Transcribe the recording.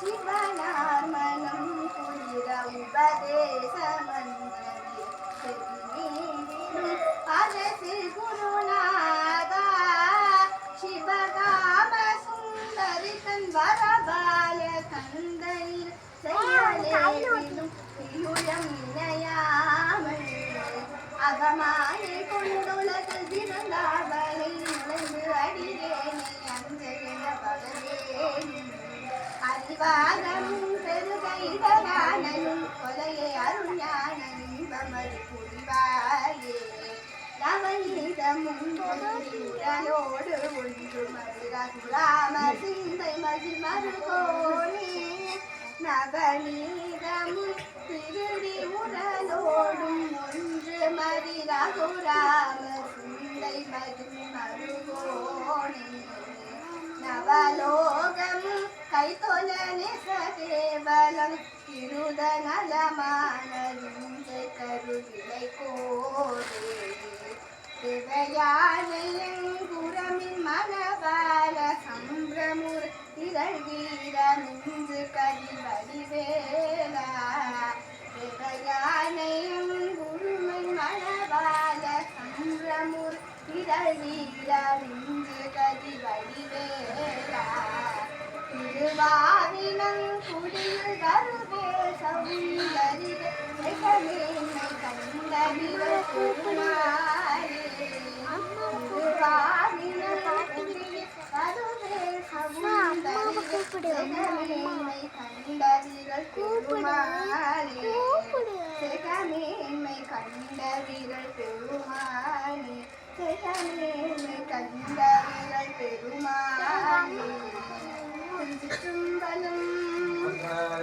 Shivanar manam kuriram bade sam. പന്തലിൽ അകമാരെ കൊണ്ടുളകൾ തിരുനാവലിൽ ഉളഞ്ഞ് അടിയേനിയം ചെയ്യുന്ന പകലേനി അരിവാദം പെരുകൈതകാനനും കൊലയെ അരുഞ്ഞാനും വമരു കുടിവായേ നവനീതമുണ്ടോട് കൊണ്ടു മധുര കുളാമ ചിന്തൈ മതി മരുകോ நவநீதமும் திருடி உடலோடும் ஒன்று மதி ரகுராம சிந்தை மதி மருகோணி நவலோகமும் கைத்தொல நிசதேவலம் இருத நலமான கருவிலை கோரே திரையானையங்குரமின் மனவால சம்பிரமுர் திரள் வீர கதிவ கருவே சௌந்தரி மிகமேன்மை கண்டவில குமாரே திருவாவினம் குடியில் கருவே சௌந்தரி மிகமேன்மை கண்டவிரல் குமாரே செகமேன்மை கண்டவிரல் പെരുമാറും. ചുറ്റുംബലം